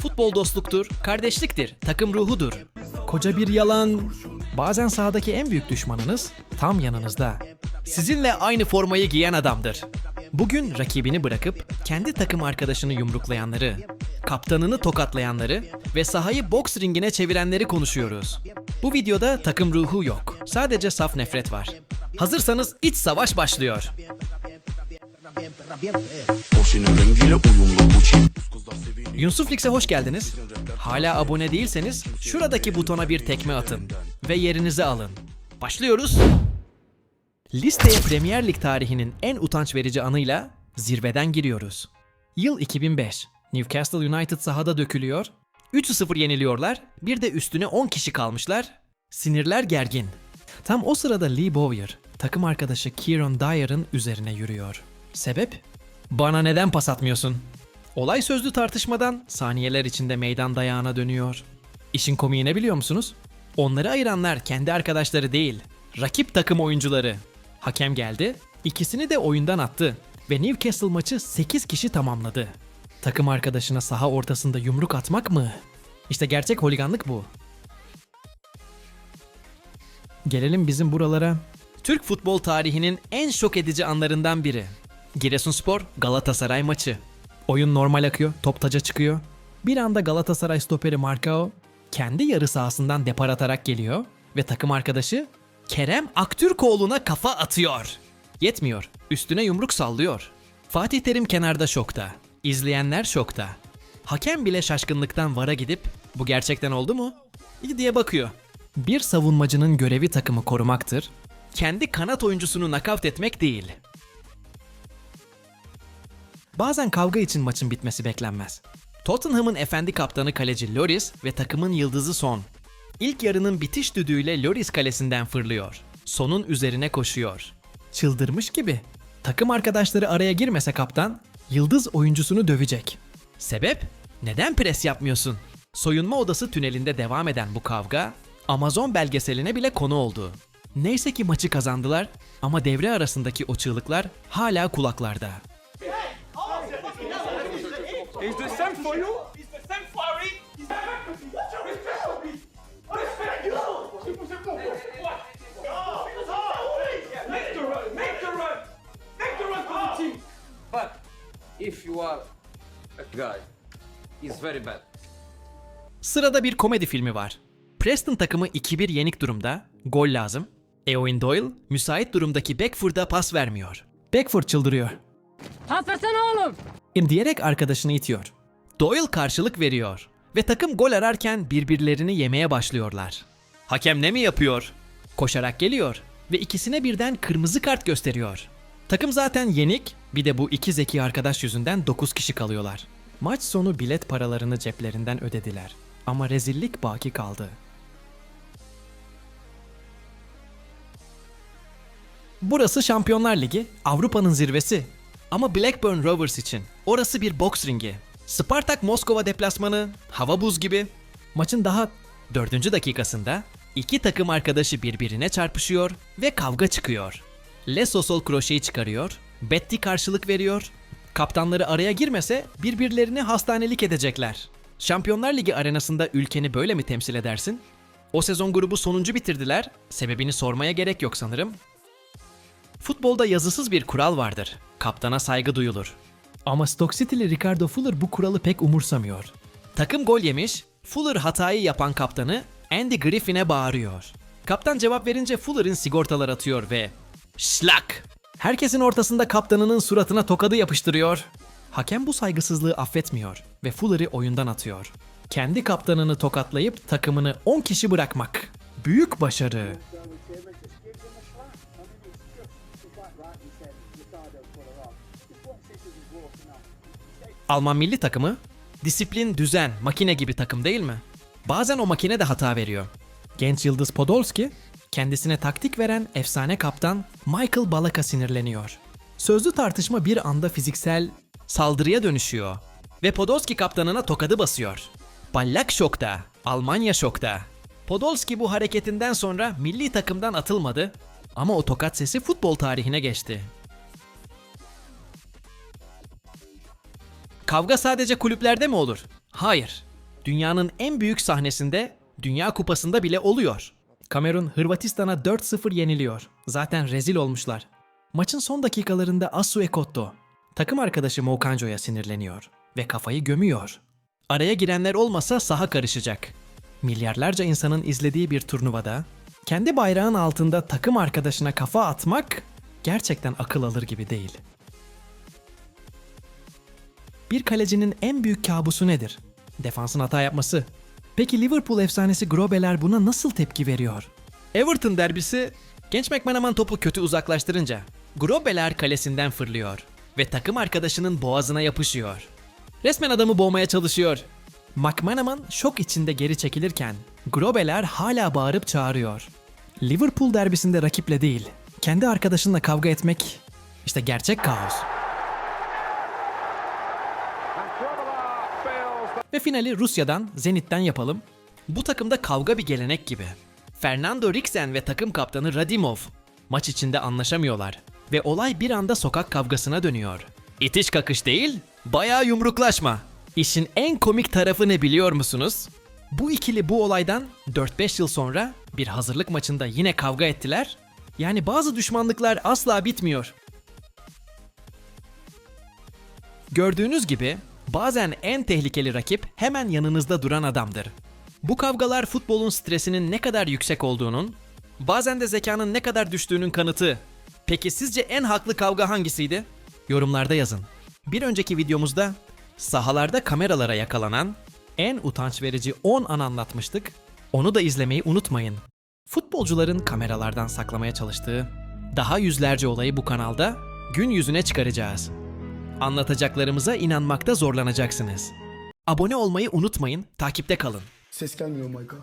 Futbol dostluktur, kardeşliktir, takım ruhudur. Koca bir yalan. Bazen sahadaki en büyük düşmanınız tam yanınızda. Sizinle aynı formayı giyen adamdır. Bugün rakibini bırakıp kendi takım arkadaşını yumruklayanları, kaptanını tokatlayanları ve sahayı boks ringine çevirenleri konuşuyoruz. Bu videoda takım ruhu yok. Sadece saf nefret var. Hazırsanız iç savaş başlıyor. Yusuf Lix'e hoş geldiniz. Hala abone değilseniz şuradaki butona bir tekme atın ve yerinizi alın. Başlıyoruz. Listeye Premier Lig tarihinin en utanç verici anıyla zirveden giriyoruz. Yıl 2005. Newcastle United sahada dökülüyor. 3-0 yeniliyorlar. Bir de üstüne 10 kişi kalmışlar. Sinirler gergin. Tam o sırada Lee Bowyer, takım arkadaşı Kieran Dyer'ın üzerine yürüyor. Sebep? Bana neden pas atmıyorsun? Olay sözlü tartışmadan saniyeler içinde meydan dayağına dönüyor. İşin komiği ne biliyor musunuz? Onları ayıranlar kendi arkadaşları değil, rakip takım oyuncuları. Hakem geldi, ikisini de oyundan attı ve Newcastle maçı 8 kişi tamamladı. Takım arkadaşına saha ortasında yumruk atmak mı? İşte gerçek holiganlık bu. Gelelim bizim buralara. Türk futbol tarihinin en şok edici anlarından biri. Giresunspor Galatasaray maçı. Oyun normal akıyor, top taca çıkıyor. Bir anda Galatasaray stoperi Marcao kendi yarı sahasından depar atarak geliyor ve takım arkadaşı Kerem Aktürkoğlu'na kafa atıyor. Yetmiyor, üstüne yumruk sallıyor. Fatih Terim kenarda şokta. İzleyenler şokta. Hakem bile şaşkınlıktan vara gidip bu gerçekten oldu mu? Diye bakıyor. Bir savunmacının görevi takımı korumaktır. Kendi kanat oyuncusunu nakavt etmek değil. Bazen kavga için maçın bitmesi beklenmez. Tottenham'ın efendi kaptanı kaleci Loris ve takımın yıldızı Son. İlk yarının bitiş düdüğüyle Loris kalesinden fırlıyor. Son'un üzerine koşuyor. Çıldırmış gibi. Takım arkadaşları araya girmese kaptan, yıldız oyuncusunu dövecek. Sebep? Neden pres yapmıyorsun? Soyunma odası tünelinde devam eden bu kavga, Amazon belgeseline bile konu oldu. Neyse ki maçı kazandılar ama devre arasındaki o çığlıklar hala kulaklarda. Is the same for you? Is the same for Harry? Is the Respect for me! Respect you! What? Make the run! Make the run! Make the run for the team! But if you are a guy, it's very bad. Sırada bir komedi filmi var. Preston takımı 2-1 yenik durumda, gol lazım. Eowyn Doyle müsait durumdaki Beckford'a pas vermiyor. Beckford çıldırıyor. Pas versene oğlum. Diyerek arkadaşını itiyor. Doyle karşılık veriyor ve takım gol ararken birbirlerini yemeye başlıyorlar. Hakem ne mi yapıyor? Koşarak geliyor ve ikisine birden kırmızı kart gösteriyor. Takım zaten yenik, bir de bu iki zeki arkadaş yüzünden 9 kişi kalıyorlar. Maç sonu bilet paralarını ceplerinden ödediler. Ama rezillik baki kaldı. Burası Şampiyonlar Ligi, Avrupa'nın zirvesi. Ama Blackburn Rovers için orası bir boks ringi. Spartak Moskova deplasmanı, hava buz gibi. Maçın daha dördüncü dakikasında iki takım arkadaşı birbirine çarpışıyor ve kavga çıkıyor. Lesosol kroşeyi çıkarıyor, Betty karşılık veriyor. Kaptanları araya girmese birbirlerini hastanelik edecekler. Şampiyonlar Ligi arenasında ülkeni böyle mi temsil edersin? O sezon grubu sonuncu bitirdiler. Sebebini sormaya gerek yok sanırım. Futbolda yazısız bir kural vardır. Kaptana saygı duyulur. Ama Stoke City'li Ricardo Fuller bu kuralı pek umursamıyor. Takım gol yemiş, Fuller hatayı yapan kaptanı Andy Griffin'e bağırıyor. Kaptan cevap verince Fuller'ın sigortalar atıyor ve şlak! Herkesin ortasında kaptanının suratına tokadı yapıştırıyor. Hakem bu saygısızlığı affetmiyor ve Fuller'ı oyundan atıyor. Kendi kaptanını tokatlayıp takımını 10 kişi bırakmak. Büyük başarı. Alman milli takımı disiplin, düzen, makine gibi takım değil mi? Bazen o makine de hata veriyor. Genç yıldız Podolski kendisine taktik veren efsane kaptan Michael Ballack'a sinirleniyor. Sözlü tartışma bir anda fiziksel saldırıya dönüşüyor ve Podolski kaptanına tokadı basıyor. Ballack şokta, Almanya şokta. Podolski bu hareketinden sonra milli takımdan atılmadı ama o tokat sesi futbol tarihine geçti. Kavga sadece kulüplerde mi olur? Hayır. Dünyanın en büyük sahnesinde, Dünya Kupası'nda bile oluyor. Kamerun Hırvatistan'a 4-0 yeniliyor. Zaten rezil olmuşlar. Maçın son dakikalarında Asu Ekotto, takım arkadaşı Moukanjo'ya sinirleniyor ve kafayı gömüyor. Araya girenler olmasa saha karışacak. Milyarlarca insanın izlediği bir turnuvada kendi bayrağın altında takım arkadaşına kafa atmak gerçekten akıl alır gibi değil. Bir kalecinin en büyük kabusu nedir? Defansın hata yapması. Peki Liverpool efsanesi Grobeler buna nasıl tepki veriyor? Everton derbisi genç McManaman topu kötü uzaklaştırınca Grobeler kalesinden fırlıyor ve takım arkadaşının boğazına yapışıyor. Resmen adamı boğmaya çalışıyor. McManaman şok içinde geri çekilirken Grobeler hala bağırıp çağırıyor. Liverpool derbisinde rakiple değil, kendi arkadaşınla kavga etmek işte gerçek kaos. Ve finali Rusya'dan, Zenit'ten yapalım. Bu takımda kavga bir gelenek gibi. Fernando Riksen ve takım kaptanı Radimov maç içinde anlaşamıyorlar ve olay bir anda sokak kavgasına dönüyor. İtiş kakış değil, bayağı yumruklaşma. İşin en komik tarafı ne biliyor musunuz? Bu ikili bu olaydan 4-5 yıl sonra bir hazırlık maçında yine kavga ettiler. Yani bazı düşmanlıklar asla bitmiyor. Gördüğünüz gibi bazen en tehlikeli rakip hemen yanınızda duran adamdır. Bu kavgalar futbolun stresinin ne kadar yüksek olduğunun, bazen de zekanın ne kadar düştüğünün kanıtı. Peki sizce en haklı kavga hangisiydi? Yorumlarda yazın. Bir önceki videomuzda sahalarda kameralara yakalanan en utanç verici 10 an anlatmıştık. Onu da izlemeyi unutmayın. Futbolcuların kameralardan saklamaya çalıştığı daha yüzlerce olayı bu kanalda gün yüzüne çıkaracağız. Anlatacaklarımıza inanmakta zorlanacaksınız. Abone olmayı unutmayın, takipte kalın. Ses gelmiyor Mayka.